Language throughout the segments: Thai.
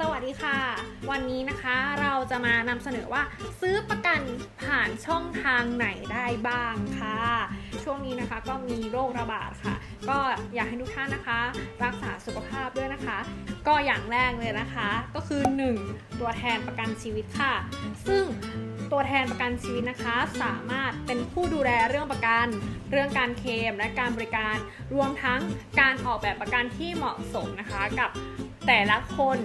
สวัสดีค่ะ วันนี้นะคะเราจะมานำเสนอว่าซื้อประกันผ่านช่องทางไหนได้บ้างค่ะ ช่วงนี้นะคะก็มีโรคระบาดค่ะ ก็อยากให้ทุกท่านนะคะ รักษาสุขภาพด้วยนะคะ ก็อย่างแรกเลยนะคะ ก็คือ 1. ตัวแทนประกันชีวิตค่ะ ซึ่งตัวแทนประกันชีวิตนะคะ สามารถเป็นผู้ดูแลเรื่องประกัน เรื่องการเคลมและการบริการรวมทั้งการออกแบบประกันที่เหมาะสมนะคะ กับแต่ละคน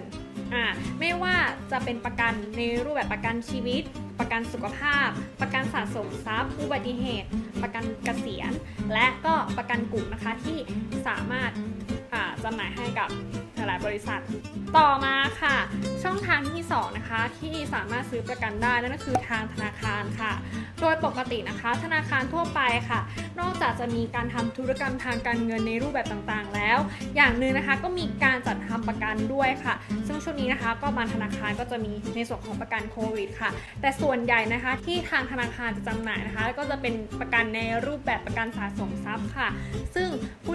อ่าไม่ว่าจะเป็นประกันในรูปแบบประกันชีวิต ประกันสุขภาพ ประกันสะสมทรัพย์ อุบัติเหตุ ประกันเกษียณ และก็ประกันกลุ่มนะคะที่สามารถจำหน่ายให้กับหลายบริษัท ต่อมาค่ะ ช่องทางที่ 2 นะคะ ที่สามารถซื้อประกันได้นั่นก็คือทางธนาคารค่ะ โดยปกตินะคะ ธนาคารทั่วไปค่ะ นอกจากจะมีการทำธุรกรรมทางการเงินในรูปแบบต่างๆ แล้ว อย่างหนึ่งนะคะก็มีการจัดทำประกันด้วยค่ะ ซึ่งช่วงนี้นะคะก็บางธนาคารก็จะมีในส่วนของประกันโควิดค่ะ แต่ส่วนใหญ่นะคะที่ทางธนาคารจะจำหน่ายนะคะ ก็จะเป็นประกันในรูปแบบประกันสะสมทรัพย์ค่ะ ซึ่ง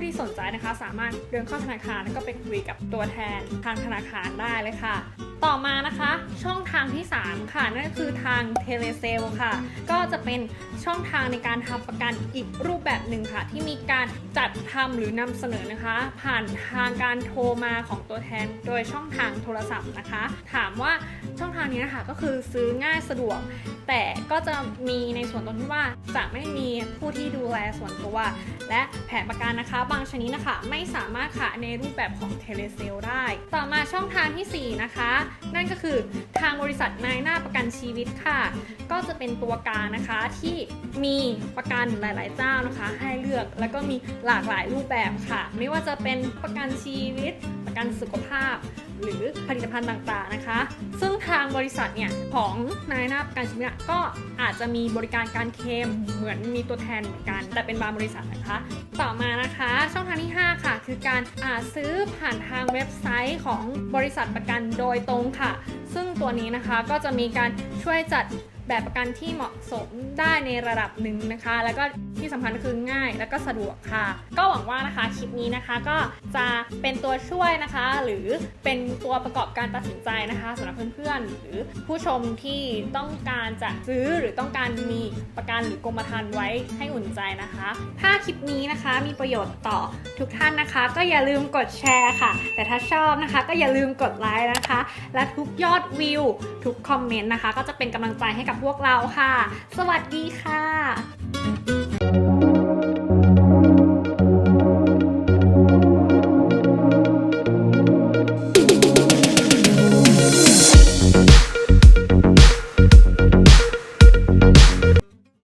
ที่สนใจนะคะ สามารถเดินเข้าธนาคารแล้วก็ไปคุยกับตัวแทนทางธนาคารได้เลยค่ะ ต่อมานะคะ ช่องทางที่ 3 ค่ะ นั่นก็คือทางเทเลเซลค่ะ ก็จะเป็นช่องทางในการทำประกันอีกรูปแบบหนึ่งค่ะ ที่มีการจัดทำหรือนำเสนอนะคะ ผ่านทางการโทรมาของตัวแทน โดยช่องทางโทรศัพท์นะคะ ถามว่าช่องทางนี้นะคะก็คือซื้อง่ายสะดวก แต่ก็จะมีในส่วนตรงที่ว่าจะไม่มีผู้ที่ดูแลส่วนตัวและแผนประกันนะคะบางชนิดนะคะ ไม่สามารถขายในรูปแบบของเทเลเซลได้ ต่อมาช่องทางทีสี่ 4 นะคะ นั่นก็คือทางบริษัทนายหน้าประกันชีวิตค่ะ ก็จะเป็นตัวกลางนะคะที่มีประกันหลาย ๆ เจ้านะคะ ให้เลือกแล้วก็มีหลากหลายรูปแบบค่ะ ไม่ว่าจะเป็นประกันชีวิต ประกันสุขภาพหรือผลิตภัณฑ์ต่างๆนะคะ ซึ่งทางบริษัทเนี่ยของนายหน้าประกันชีวิตก็อาจจะมีบริการการเคลมเหมือนมีตัวแทนเหมือนกัน แต่เป็นบางบริษัทนะคะ ต่อมานะคะ ช่องทางที่ 5 ค่ะ คือการอาซื้อผ่านทางเว็บไซต์ของบริษัทประกันโดยตรงค่ะ ซึ่งตัวนี้นะคะก็จะมีการช่วยจัด แบบประกันที่เหมาะสมได้ในระดับหนึ่งนะคะ แล้วก็ที่สำคัญคือง่ายแล้วก็สะดวกค่ะ ก็หวังว่านะคะคลิปนี้นะคะก็จะเป็นตัวช่วยนะคะ หรือเป็นตัวประกอบการตัดสินใจนะคะสำหรับเพื่อนๆ หรือผู้ชมที่ต้องการจะซื้อหรือต้องการมีประกันหรือกรมธรรม์ไว้ให้อุ่นใจนะคะ ถ้าคลิปนี้นะคะมีประโยชน์ต่อทุกท่านนะคะ ก็อย่าลืมกดแชร์ค่ะ แต่ถ้าชอบนะคะ ก็อย่าลืมกดไลค์นะคะ และทุกยอดวิวทุกคอมเมนต์นะคะ ก็จะเป็นกำลังใจให้กับกับพวกเราค่ะ สวัสดีค่ะ